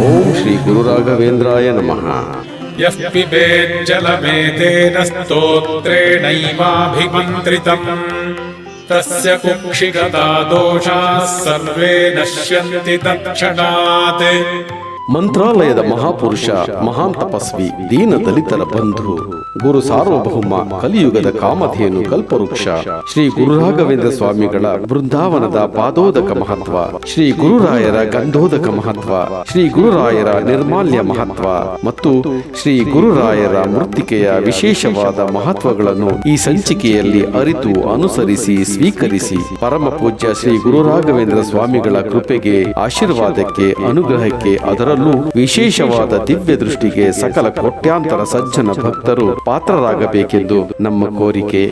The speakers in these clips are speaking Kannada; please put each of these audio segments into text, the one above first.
ಓಂ ಶ್ರೀ ಗುರು ರಾಘವೇಂದ್ರಾಯ ನಮಃ यः पिबेज्जलमेतेन स्तोत्रेणैवाभिमन्त्रितम्। तस्य कुक्षिगता दोषाः सर्वे नश्यन्ति तत्क्षणात् ಮಂತ್ರಾಲಯದ ಮಹಾಪುರುಷ ಮಹಾನ್ ತಪಸ್ವಿ, ದೀನ ದಲಿತರ ಬಂಧು, ಗುರು ಸಾರ್ವಭೌಮ, ಕಲಿಯುಗದ ಕಾಮಧೇನು ಕಲ್ಪವೃಕ್ಷ, ಶ್ರೀ ಗುರು ರಾಘವೇಂದ್ರ ಸ್ವಾಮಿಗಳ ಬೃಂದಾವನದ ಪಾದೋದಕ ಮಹತ್ವ, ಶ್ರೀ ಗುರುರಾಯರ ಗಂಧೋದಕ ಮಹತ್ವ, ಶ್ರೀ ಗುರುರಾಯರ ನಿರ್ಮಾಲ್ಯ ಮಹತ್ವ ಮತ್ತು ಶ್ರೀ ಗುರುರಾಯರ ಮೃತ್ತಿಕೆಯ ವಿಶೇಷವಾದ ಮಹತ್ವಗಳನ್ನು ಈ ಸಂಚಿಕೆಯಲ್ಲಿ ಅರಿತು ಅನುಸರಿಸಿ ಸ್ವೀಕರಿಸಿ ಪರಮ ಪೂಜ್ಯ ಶ್ರೀ ಗುರು ರಾಘವೇಂದ್ರ ಸ್ವಾಮಿಗಳ ಕೃಪೆಗೆ, ಆಶೀರ್ವಾದಕ್ಕೆ, ಅನುಗ್ರಹಕ್ಕೆ ಅದರಲ್ಲೂ ವಿಶೇಷವಾದ ದಿವ್ಯ ದೃಷ್ಟಿಗೆ ಸಕಲ ಕೋಟ್ಯಾಂತರ ಸಜ್ಜನ ಭಕ್ತರು ಪಾತ್ರರಾಗಬೇಕೆಂದು ನಮ್ಮ ಕೋರಿಕೆ.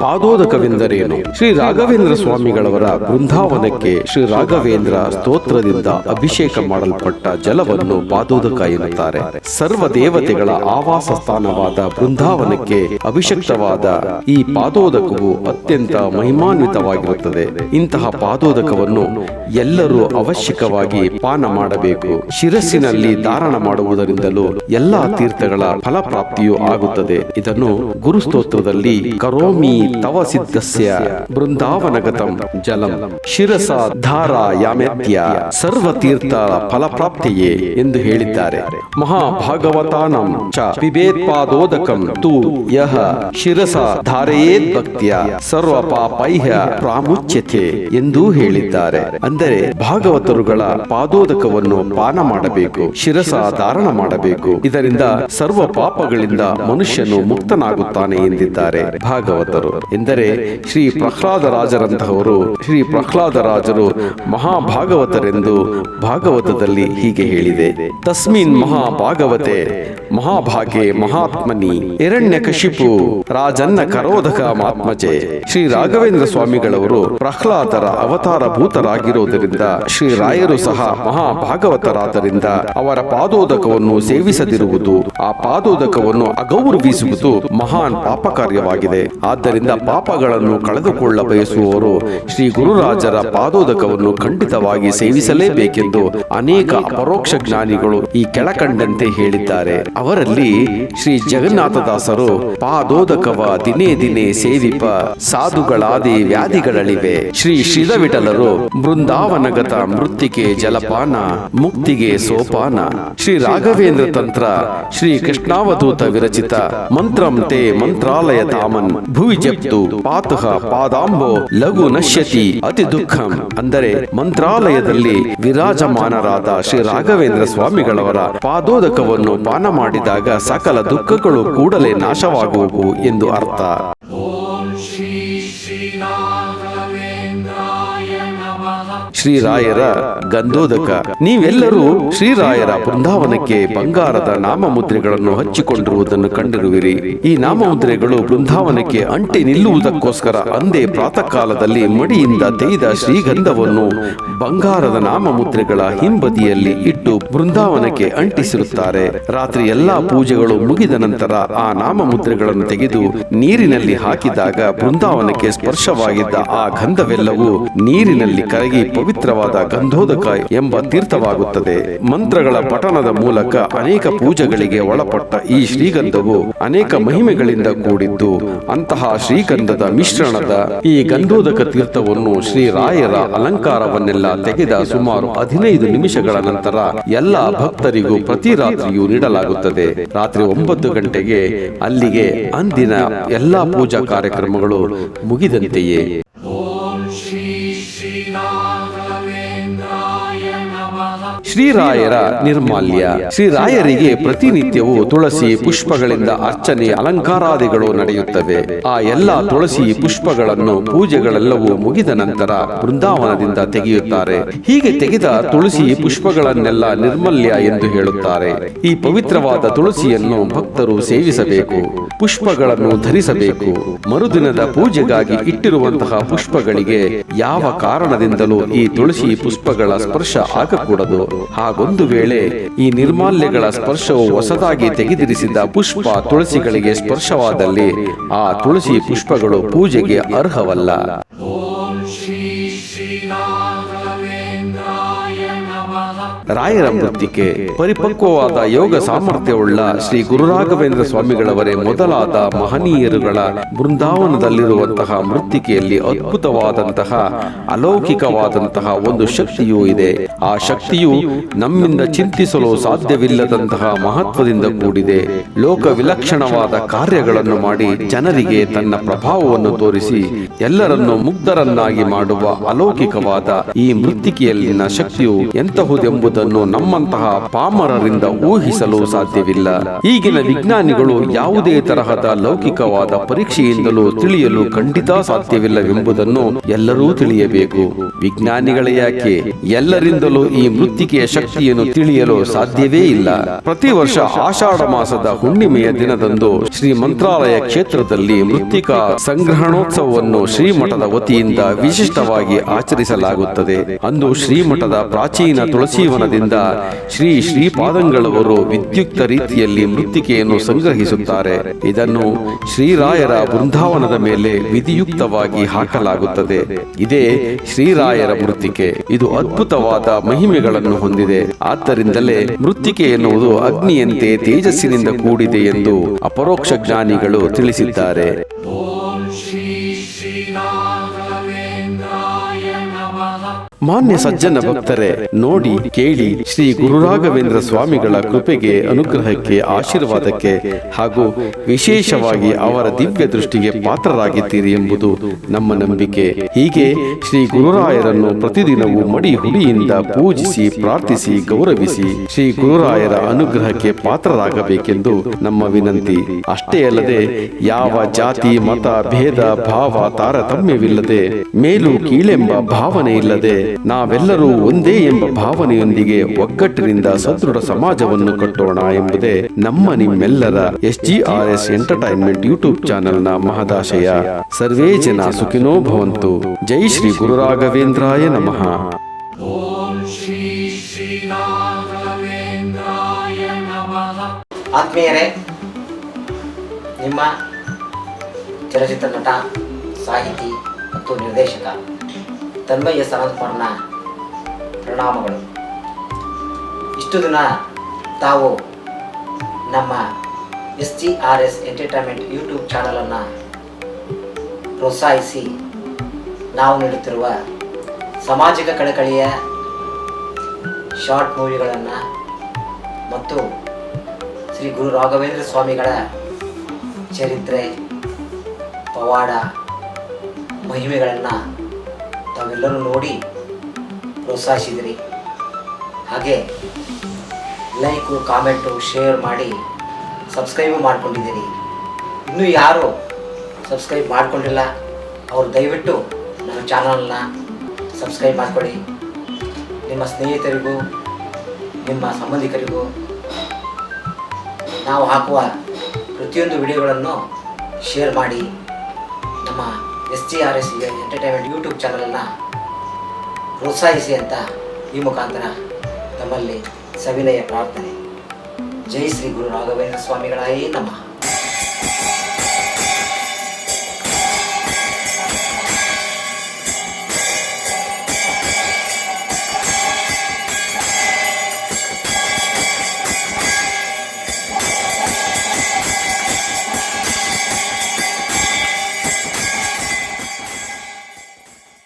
ಪಾದೋದಕವೆಂದರೇನು? ಶ್ರೀ ರಾಘವೇಂದ್ರ ಸ್ವಾಮಿಗಳವರ ಬೃಂದಾವನಕ್ಕೆ ಶ್ರೀ ರಾಘವೇಂದ್ರ ಸ್ತೋತ್ರದಿಂದ ಅಭಿಷೇಕ ಮಾಡಲ್ಪಟ್ಟ ಜಲವನ್ನು ಪಾದೋದಕ ಎನ್ನುತ್ತಾರೆ. ಸರ್ವ ದೇವತೆಗಳ ಆವಾಸ ಸ್ಥಾನವಾದ ಬೃಂದಾವನಕ್ಕೆ ಅಭಿಷಕ್ತವಾದ ಈ ಪಾದೋದಕವು ಅತ್ಯಂತ ಮಹಿಮಾನ್ವಿತವಾಗಿರುತ್ತದೆ. ಇಂತಹ ಪಾದೋದಕವನ್ನು ಎಲ್ಲರೂ ಅವಶ್ಯಕವಾಗಿ ಪಾನ ಮಾಡಬೇಕು. ಶಿರಸ್ಸಿನಲ್ಲಿ ಧಾರಣ ಮಾಡುವುದರಿಂದಲೂ ಎಲ್ಲಾ ತೀರ್ಥಗಳ ಫಲಪ್ರಾಪ್ತಿಯೂ ಆಗುತ್ತದೆ. ಇದನ್ನು ಗುರುಸ್ತೋತ್ರದಲ್ಲಿ ಕರೋಮಿ ತವ ಸಿದ್ಧಸ್ಯ ಬೃಂದಾವನಗತಂ ಜಲಂ. ಶಿರಸ ಧಾರಾ ಯಾಮೆತ್ಯ ಸರ್ವ ತೀರ್ಥ ಫಲಪ್ರಾಪ್ತಿಯೇ ಎಂದು ಹೇಳಿದ್ದಾರೆ. ಮಹಾಭಾಗವತಾನಂ ಚ ಪಿಬೇತ್ಪಾದೋದಕಂ ತು ಯಹ ಶಿರಸ ಧಾರೆಯೇದ್ ಭಕ್ತಿಯ ಸರ್ವ ಪಾಪೈಹ್ಯ ಪ್ರಾಮುಖ್ಯತೆ ಎಂದೂ ಹೇಳಿದ್ದಾರೆ. ಅಂದರೆ ಭಾಗವತರುಗಳ ಪಾದೋದಕವನ್ನು ಪಾನ ಮಾಡಬೇಕು, ಶಿರಸ ಧಾರಣ ಮಾಡಬೇಕು. ಇದರಿಂದ ಸರ್ವ ಪಾಪಗಳಿಂದ ಮನುಷ್ಯನು ಮುಕ್ತನಾಗುತ್ತಾನೆ ಎಂದಿದ್ದಾರೆ ಭಾಗವತರು. ಎಂದರೆ. ಶ್ರೀ ಪ್ರಹ್ಲಾದ ರಾಜರಂತಹವರು ಶ್ರೀ ಪ್ರಹ್ಲಾದ ರಾಜರು ಮಹಾಭಾಗವತರೆಂದು ಭಾಗವತದಲ್ಲಿ ಹೀಗೆ ಹೇಳಿದೆ. ತಸ್ಮಿನ್ ಮಹಾಭಾಗವತೆ, ಮಹಾಭಾಗೆ ಮಹಾತ್ಮನಿ, ಎರಣ್ಯ ಕಶಿಪು, ರಾಜನ್ನ ಕರೋಧಕ ಮಾತ್ಮಜೆ. ಶ್ರೀ ರಾಘವೇಂದ್ರ ಸ್ವಾಮಿಗಳವರು ಪ್ರಹ್ಲಾದರ ಅವತಾರ ಭೂತರಾಗಿರುವುದರಿಂದ ಶ್ರೀ ರಾಯರು ಸಹ ಮಹಾಭಾಗವತರಾದರಿಂದ ಅವರ ಪಾದೋದಕವನ್ನು ಸೇವಿಸದಿರುವುದು, ಆ ಪಾದೋದಕವನ್ನು ಅಗೌರವಿಸುವುದು ಮಹಾನ್ ಪಾಪ ಕಾರ್ಯವಾಗಿದೆ ಆದ್ದರಿಂದ ಪಾಪಗಳನ್ನು ಕಳೆದುಕೊಳ್ಳ ಬಯಸುವವರು, ಶ್ರೀ ಗುರುರಾಜರ ಪಾದೋದಕವನ್ನು ಖಂಡಿತವಾಗಿ ಸೇವಿಸಲೇಬೇಕೆಂದು ಅನೇಕ ಅಪರೋಕ್ಷ ಜ್ಞಾನಿಗಳು ಈ ಕೆಳಕಂಡಂತೆ ಹೇಳಿದ್ದಾರೆ. ಅವರಲ್ಲಿ ಶ್ರೀ ಜಗನ್ನಾಥದಾಸರು ಪಾದೋದಕವ ದಿನೇ ದಿನೇ ಸೇವಿಪ ಸಾಧುಗಳಾದಿ ವ್ಯಾಧಿಗಳಳಿವೆ ಶ್ರೀ ಶ್ರೀಧವಿಠಲರು ಬೃಂದಾವನಗತ ಮೃತ್ತಿಗೆ ಜಲಪಾನ, ಮುಕ್ತಿಗೆ ಸೋಪಾನ, ಶ್ರೀ ರಾಘವೇಂದ್ರ ತಂತ್ರ, ಶ್ರೀ ಕೃಷ್ಣಾವಧೂತ ವಿರಚಿತ ಮಂತ್ರಂ ತೇ ಮಂತ್ರಾಲಯ ತಾಮನ್ ಭುವಿ ಜಪ್ತು ಪಾತಃ ಪಾದಾಂಬೋ, ಲಘು ನಶ್ಯತಿ, ಅತಿ ದುಃಖಂ. ಅಂದರೆ ಮಂತ್ರಾಲಯದಲ್ಲಿ ವಿರಾಜಮಾನರಾದ ಶ್ರೀ ರಾಘವೇಂದ್ರ ಸ್ವಾಮಿಗಳವರ ಪಾದೋದಕವನ್ನು ಪಾನ ಮಾಡಿದಾಗ ಸಕಲ ದುಃಖಗಳು ಕೂಡಲೇ ನಾಶವಾಗುವು ಎಂದು ಅರ್ಥ. ಶ್ರೀರಾಯರ ಗಂಧೋದಕ. ನೀವೆಲ್ಲರೂ ಶ್ರೀರಾಯರ ಬೃಂದಾವನಕ್ಕೆ ಬಂಗಾರದ ನಾಮಮುದ್ರೆಗಳನ್ನು ಹಚ್ಚಿಕೊಂಡಿರುವುದನ್ನು ಕಂಡಿರುವಿರಿ. ಈ ನಾಮಮುದ್ರೆಗಳು ಬೃಂದಾವನಕ್ಕೆ ಅಂಟಿ ನಿಲ್ಲುವುದಕ್ಕೋಸ್ಕರ ಅಂದೇ ಪ್ರಾತಃ ಕಾಲದಲ್ಲಿ ಮಡಿಯಿಂದ ತೆಗೆದ ಶ್ರೀಗಂಧವನ್ನು ಬಂಗಾರದ ನಾಮಮುದ್ರೆಗಳ ಹಿಂಬದಿಯಲ್ಲಿ ಇಟ್ಟು ಬೃಂದಾವನಕ್ಕೆ ಅಂಟಿಸಿರುತ್ತಾರೆ. ರಾತ್ರಿ ಎಲ್ಲಾ ಪೂಜೆಗಳು ಮುಗಿದ ನಂತರ ಆ ನಾಮಮುದ್ರೆಗಳನ್ನು ತೆಗೆದು ನೀರಿನಲ್ಲಿ ಹಾಕಿದಾಗ ಬೃಂದಾವನಕ್ಕೆ ಸ್ಪರ್ಶವಾಗಿದ್ದ ಆ ಗಂಧವೆಲ್ಲವೂ ನೀರಿನಲ್ಲಿ ಕರಗಿ ಪವಿತ್ರವಾದ ಗಂಧೋದಕ ಎಂಬ ತೀರ್ಥವಾಗುತ್ತದೆ. ಮಂತ್ರಗಳ ಪಠಣದ ಮೂಲಕ ಅನೇಕ ಪೂಜೆಗಳಿಗೆ ಒಳಪಟ್ಟ ಈ ಶ್ರೀಗಂಧವು ಅನೇಕ ಮಹಿಮೆಗಳಿಂದ ಕೂಡಿದ್ದು ಅಂತಹ ಶ್ರೀಗಂಧದ ಮಿಶ್ರಣದ ಈ ಗಂಧೋದಕ ತೀರ್ಥವನ್ನು ಶ್ರೀರಾಯರ ಅಲಂಕಾರವನ್ನೆಲ್ಲ ತೆಗೆದ ಸುಮಾರು ಹದಿನೈದು ನಿಮಿಷಗಳ ನಂತರ ಎಲ್ಲ ಭಕ್ತರಿಗೂ ಪ್ರತಿ ರಾತ್ರಿಯೂ ನೀಡಲಾಗುತ್ತದೆ. ರಾತ್ರಿ ಒಂಬತ್ತು ಗಂಟೆಗೆ ಅಲ್ಲಿಗೆ ಅಂದಿನ ಎಲ್ಲಾ ಪೂಜಾ ಕಾರ್ಯಕ್ರಮಗಳು ಮುಗಿದಂತೆಯೇ. ಶ್ರೀರಾಯರ ನಿರ್ಮಾಲ್ಯ. ಶ್ರೀರಾಯರಿಗೆ ಪ್ರತಿನಿತ್ಯವೂ ತುಳಸಿ ಪುಷ್ಪಗಳಿಂದ ಅರ್ಚನೆ ಅಲಂಕಾರಾದಿಗಳು ನಡೆಯುತ್ತವೆ. ಆ ಎಲ್ಲಾ ತುಳಸಿ ಪುಷ್ಪಗಳನ್ನು ಪೂಜೆಗಳೆಲ್ಲವೂ ಮುಗಿದ ನಂತರ ಬೃಂದಾವನದಿಂದ ತೆಗೆಯುತ್ತಾರೆ. ಹೀಗೆ ತೆಗೆದ ತುಳಸಿ ಪುಷ್ಪಗಳನ್ನೆಲ್ಲ ನಿರ್ಮಲ್ಯ ಎಂದು ಹೇಳುತ್ತಾರೆ. ಈ ಪವಿತ್ರವಾದ ತುಳಸಿಯನ್ನು ಭಕ್ತರು ಸೇವಿಸಬೇಕು. ಪುಷ್ಪಗಳನ್ನು ಧರಿಸಬೇಕು. ಮರುದಿನದ ಪೂಜೆಗಾಗಿ ಇಟ್ಟಿರುವಂತಹ ಪುಷ್ಪಗಳಿಗೆ ಯಾವ ಕಾರಣದಿಂದಲೂ ಈ ತುಳಸಿ ಪುಷ್ಪಗಳ ಸ್ಪರ್ಶ ಆಗಕೂಡದು. ಹಾಗೊಂದು ವೇಳೆ ಈ ನಿರ್ಮಾಲ್ಯಗಳ ಸ್ಪರ್ಶವು ಹೊಸದಾಗಿ ತೆಗೆದಿರಿಸಿದ ಪುಷ್ಪ ತುಳಸಿಗಳಿಗೆ ಸ್ಪರ್ಶವಾದಲ್ಲಿ ಆ ತುಳಸಿ ಪುಷ್ಪಗಳು ಪೂಜೆಗೆ ಅರ್ಹವಲ್ಲ. ರಾಯರ ಮೃತ್ತಿಕೆ ಪರಿಪಕ್ವವಾದ ಯೋಗ ಸಾಮರ್ಥ್ಯವುಳ್ಳ ಶ್ರೀ ಗುರುರಾಘವೇಂದ್ರ ಸ್ವಾಮಿಗಳವರೇ ಮೊದಲಾದ ಮಹನೀಯರುಗಳ ಬೃಂದಾವನದಲ್ಲಿರುವಂತಹ ಮೃತ್ತಿಕೆಯಲ್ಲಿ ಅದ್ಭುತವಾದಂತಹ, ಅಲೌಕಿಕವಾದಂತಹ ಒಂದು ಶಕ್ತಿಯೂ ಇದೆ. ಆ ಶಕ್ತಿಯು ನಮ್ಮಿಂದ ಚಿಂತಿಸಲು ಸಾಧ್ಯವಿಲ್ಲದಂತಹ ಮಹತ್ವದಿಂದ ಕೂಡಿದೆ. ಲೋಕ ವಿಲಕ್ಷಣವಾದ ಕಾರ್ಯಗಳನ್ನು ಮಾಡಿ ಜನರಿಗೆ ತನ್ನ ಪ್ರಭಾವವನ್ನು ತೋರಿಸಿ, ಎಲ್ಲರನ್ನು ಮುಗ್ಧರನ್ನಾಗಿ ಮಾಡುವ ಅಲೌಕಿಕವಾದ ಈ ಮೃತ್ತಿಕೆಯಲ್ಲಿನ ಶಕ್ತಿಯು ಎಂತಹುದೆಂಬುದನ್ನು ನಮ್ಮಂತಹ ಪಾಮರರಿಂದ ಊಹಿಸಲು ಸಾಧ್ಯವಿಲ್ಲ. ಈಗಿನ ವಿಜ್ಞಾನಿಗಳು ಯಾವುದೇ ತರಹದ ಲೌಕಿಕವಾದ ಪರೀಕ್ಷೆಯಿಂದಲೂ ತಿಳಿಯಲು ಖಂಡಿತ ಸಾಧ್ಯವಿಲ್ಲವೆಂಬುದನ್ನು ಎಲ್ಲರೂ ತಿಳಿಯಬೇಕು. ವಿಜ್ಞಾನಿಗಳ ಯಾಕೆ? ಎಲ್ಲರಿಂದಲೂ ಈ ಮೃತ್ತಿಕೆಯ ಶಕ್ತಿಯನ್ನು ತಿಳಿಯಲು ಸಾಧ್ಯವೇ ಇಲ್ಲ. ಪ್ರತಿ ವರ್ಷ ಆಷಾಢ ಮಾಸದ ಹುಣ್ಣಿಮೆಯ ದಿನದಂದು ಶ್ರೀ ಮಂತ್ರಾಲಯ ಕ್ಷೇತ್ರದಲ್ಲಿ ಮೃತ್ತಿಕಾ ಸಂಗ್ರಹಣೋತ್ಸವವನ್ನು ಶ್ರೀಮಠದ ವತಿಯಿಂದ ವಿಶಿಷ್ಟವಾಗಿ ಆಚರಿಸಲಾಗುತ್ತದೆ. ಅಂದು ಶ್ರೀಮಠದ ಪ್ರಾಚೀನ ತುಳಸೀವನದಿಂದ ಶ್ರೀ ಶ್ರೀಪಾದಂಗಳವರು ವಿದ್ಯುಕ್ತ ರೀತಿಯಲ್ಲಿ ಮೃತ್ತಿಕೆಯನ್ನು ಸಂಗ್ರಹಿಸುತ್ತಾರೆ. ಇದನ್ನು ಶ್ರೀರಾಯರ ಬೃಂದಾವನದ ಮೇಲೆ ವಿಧಿಯುಕ್ತವಾಗಿ ಹಾಕಲಾಗುತ್ತದೆ. ಇದೇ ಶ್ರೀರಾಯರ ಮೃತ್ತಿಕೆ. ಇದು ಅದ್ಭುತವಾದ ಮಹಿಮೆಗಳನ್ನು ಹೊಂದಿದೆ. ಆದ್ದರಿಂದಲೇ ಮೃತ್ತಿಕೆ ಎನ್ನುವುದು ಅಗ್ನಿಯಂತೆ ತೇಜಸ್ಸಿನಿಂದ ಕೂಡಿದೆ ಎಂದು ಅಪರೋಕ್ಷ ಜ್ಞಾನಿಗಳು ತಿಳಿಸಿದ್ದಾರೆ. ಮಾನ್ಯ ಸಜ್ಜನ ಭಕ್ತರೇ, ನೋಡಿ, ಕೇಳಿ ಶ್ರೀ ಗುರುರಾಘವೇಂದ್ರ ಸ್ವಾಮಿಗಳ ಕೃಪೆಗೆ, ಅನುಗ್ರಹಕ್ಕೆ, ಆಶೀರ್ವಾದಕ್ಕೆ ಹಾಗೂ ವಿಶೇಷವಾಗಿ ಅವರ ದಿವ್ಯ ದೃಷ್ಟಿಗೆ ಪಾತ್ರರಾಗಿದ್ದೀರಿ ಎಂಬುದು ನಮ್ಮ ನಂಬಿಕೆ. ಹೀಗೆ ಶ್ರೀ ಗುರುರಾಯರನ್ನು ಪ್ರತಿದಿನವೂ ಮಡಿ ಹುಡಿಯಿಂದ ಪೂಜಿಸಿ, ಪ್ರಾರ್ಥಿಸಿ, ಗೌರವಿಸಿ ಶ್ರೀ ಗುರುರಾಯರ ಅನುಗ್ರಹಕ್ಕೆ ಪಾತ್ರರಾಗಬೇಕೆಂದು ನಮ್ಮ ವಿನಂತಿ. ಅಷ್ಟೇ ಅಲ್ಲದೆ, ಯಾವ ಜಾತಿ, ಮತ, ಭೇದ, ಭಾವ, ತಾರತಮ್ಯವಿಲ್ಲದೆ, ಮೇಲು ಕೀಳೆಂಬ ಭಾವನೆ ಇಲ್ಲದೆ ನಾವೆಲ್ಲರೂ ಒಂದೇ ಎಂಬ ಭಾವನೆಯೊಂದಿಗೆ ಒಗ್ಗಟ್ಟಿನಿಂದ ಸದೃಢ ಸಮಾಜವನ್ನು ಕಟ್ಟೋಣ ಎಂಬುದೇ ನಮ್ಮ ನಿಮ್ಮೆಲ್ಲರ S G R S entertainment YouTube ಚಾನೆಲ್ನ ಮಹದಾಶಯ. ಸರ್ವೇ ಜನ ಸುಖಿನೋ ಭವಂತು. ಜೈ ಶ್ರೀ ಗುರುರಾಘವೇಂದ್ರಾಯ ನಮಃ. ಆತ್ಮೀಯರೇ, ನಿಮ್ಮ ಚಲಚಿತ್ರ ನಟ, ಸಾಹಿತಿ ಮತ್ತು ನಿರ್ದೇಶಕ ತನ್ಮಯ್ಯ ಸನತ್ಕುಮಾರ್ನ ಪ್ರಣಾಮಗಳು. ಇಷ್ಟು ದಿನ ತಾವು ನಮ್ಮ S G R S entertainment YouTube ಚಾನಲನ್ನು ಪ್ರೋತ್ಸಾಹಿಸಿ ನಾವು ನೀಡುತ್ತಿರುವ ಸಾಮಾಜಿಕ ಕಳಕಳಿಯ ಶಾರ್ಟ್ ಮೂವಿಗಳನ್ನು ಮತ್ತು ಶ್ರೀ ಗುರು ರಾಘವೇಂದ್ರ ಸ್ವಾಮಿಗಳ ಚರಿತ್ರೆ, ಪವಾಡ, ಮಹಿಮೆಗಳನ್ನು ತಾವೆಲ್ಲರೂ ನೋಡಿ ಪ್ರೋತ್ಸಾಹಿಸಿದಿರಿ. ಹಾಗೆ ಲೈಕು ಕಾಮೆಂಟು ಶೇರ್ ಮಾಡಿ ಸಬ್ಸ್ಕ್ರೈಬು ಮಾಡ್ಕೊಂಡಿದ್ದೀರಿ. ಇನ್ನೂ ಯಾರು ಸಬ್ಸ್ಕ್ರೈಬ್ ಮಾಡಿಕೊಂಡಿಲ್ಲ, ಅವರು ದಯವಿಟ್ಟು ನಮ್ಮ ಚಾನಲ್ನ ಸಬ್ಸ್ಕ್ರೈಬ್ ಮಾಡಿಕೊಡಿ ನಿಮ್ಮ ಸ್ನೇಹಿತರಿಗೂ, ನಿಮ್ಮ ಸಂಬಂಧಿಕರಿಗೂ ನಾವು ಹಾಕುವ ಪ್ರತಿಯೊಂದು ವಿಡಿಯೋಗಳನ್ನು ಶೇರ್ ಮಾಡಿ ನಮ್ಮ S G R S entertainment YouTube ಚಾನಲನ್ನು ಪ್ರೋತ್ಸಾಹಿಸಿ ಅಂತ ಈ ಮುಖಾಂತರ ತಮ್ಮಲ್ಲಿ ಸವಿನಯ ಪ್ರಾರ್ಥನೆ. ಜೈ ಶ್ರೀ ಗುರು ರಾಘವೇಂದ್ರ ಸ್ವಾಮಿಗಳಾಯೇ ನಮಃ.